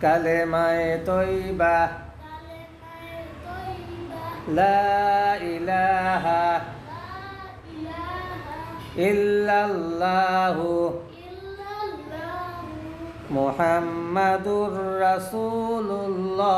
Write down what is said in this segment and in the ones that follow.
কালেমায়ে তৈবা। লা ইলাহা ইল্লাল্লাহু মুহাম্মাদুর রাসূলুল্লাহ।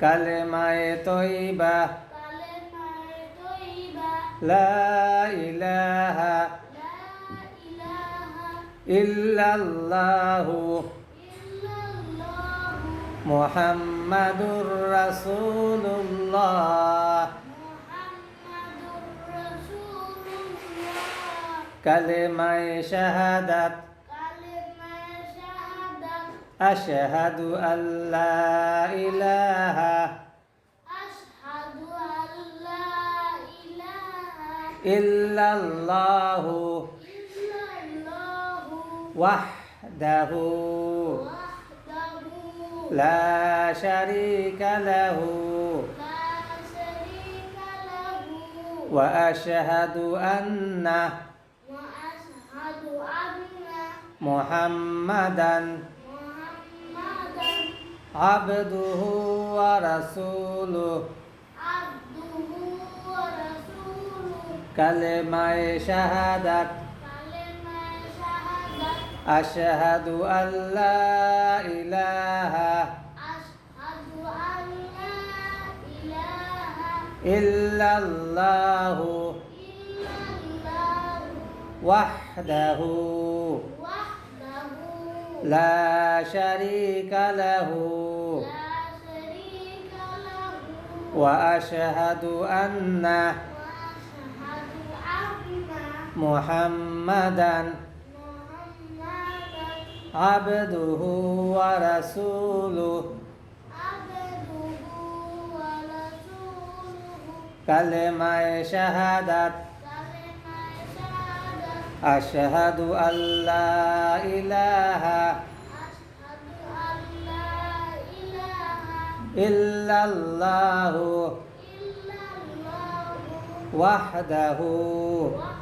কালেমায়ে তৈবা। লা ইলাহা إلا الله محمد رسول الله كلمة شهادة أشهد أن لا إله أشهد أن لا إله إلا الله وحده. لا شريك له. وأشهد أن محمدا عبده ورسوله. كلمة شهادة. أشهد أن لا إله إلا الله وحده لا شريك له وأشهد وأشهد أن محمدا عبده ورسوله. كلمة شهادة أشهد أن لا إله إلا الله. وحده, وحده.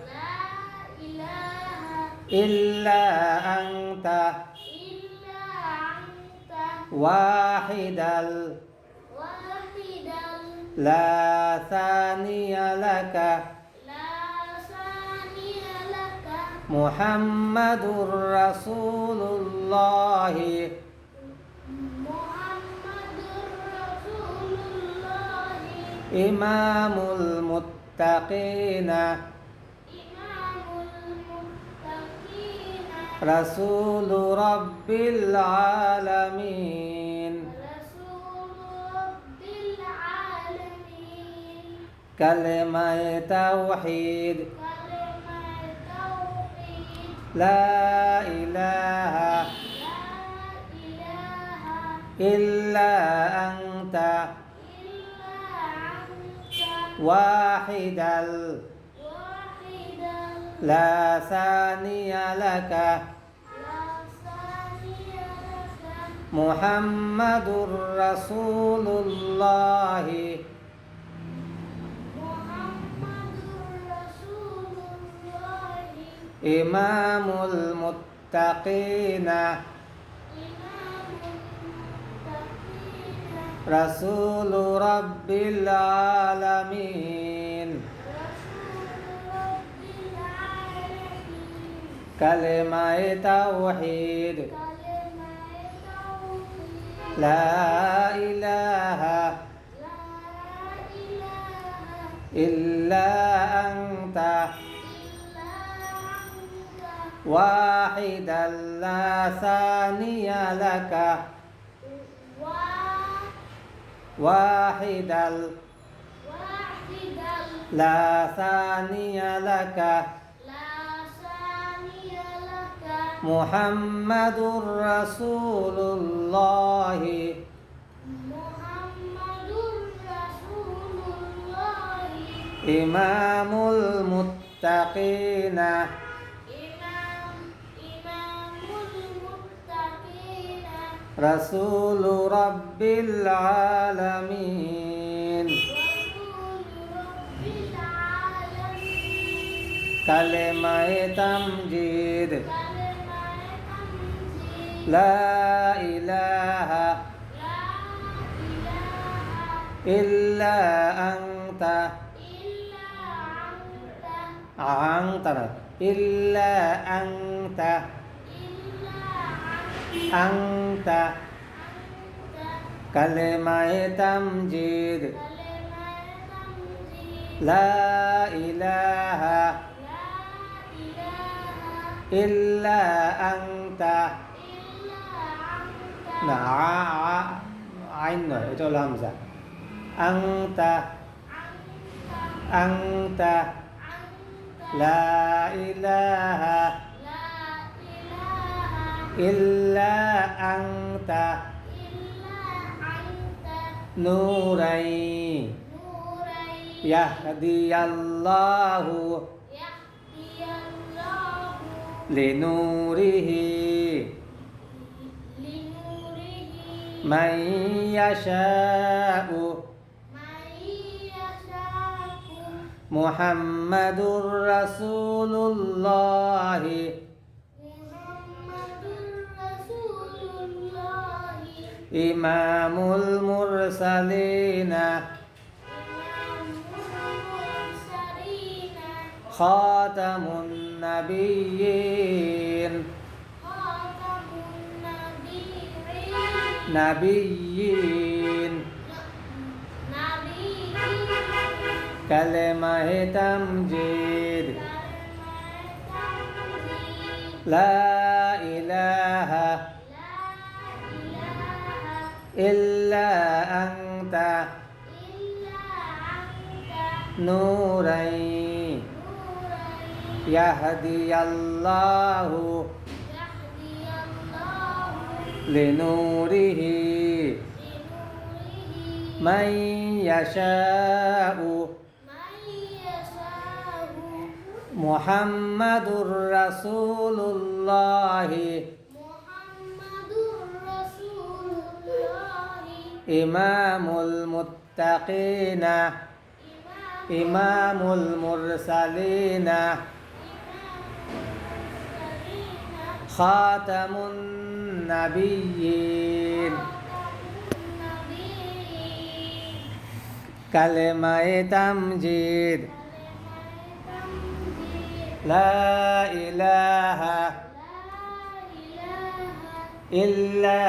إلا أنت إلا أنت واحدا. واحدا. لا ثاني لك. لا ثاني لك. محمد رسول الله. محمد رسول الله. إمام المتقين. رسول رب العالمين. رسول رب العالمين كلمة توحيد. كلمة توحيد لا إله إلا أنت إلا أنت. واحد ال لا ثاني لك محمد رسول الله إمام المتقين رسول رب العالمين কালেমায়ে তাওহীদ كلمة توحيد লা ইলাহা لا إله ইল্লা আনতা إلا أنت ওয়াহিদাল লা সানিয়া লাকা ওয়াহিদাল واحدا لا ثاني لك মুহাম্মাদুর রাসূলুল্লাহ। ইমামুল মুত্তাকিনা। ইমাম ইমামুল মুত্তাকিন রাসূল রাব্বিল তামজিদ লা ইলাহা লা ইলাহা ইল্লা আনতা ইল্লা আনতা আনতা না, ইল্লা আনতা ইল্লা আনতা আনতা কালেমায়ে তামজিদ কালেমায়ে তামজিদ লা ইলাহা লা ইলাহা ইল্লা আনতা ইল্লা আনতা না আইন নয় এটা হলো হামজা। আংতা আংতা লা ইলাহা ইল্লা আংতা নূরাই ইয়াহদিয়াল্লাহু লিনুরিহি। من يشاء محمد رسول الله. إمام المرسلين. خاتم النبيين. নাবিয়্যিন। কালেমাহে তামজিদ। লা ইলাহা ইল্লা আনতা নূরাই নূরাই ইয়াহদিয়াল্লাহু ইয়াহদিয়াল্লাহু লিনুরিহি লিনুরিহি মান ইয়াশাউ মান ইয়াশাউ মুহাম্মাদুর রাসূলুল্লাহ মুহাম্মাদুর রাসূলুল্লাহ ইমামুল মুত্তাকিনা ইমামুল মুরসালিনা খাতামুন নাবিয়্যিন কালেমায়ে তামজিদ। লা ইলাহা ইল্লা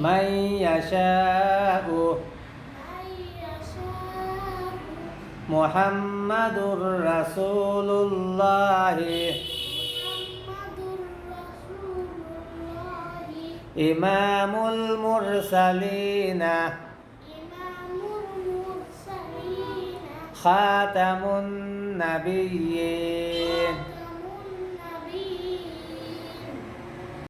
লিনুরিহি মান ইয়াশাউ মুহাম্মাদুর রাসূলুল্লাহ। ইমামুল মুরসালিনা। খাতামুন নাবিয়্যিন।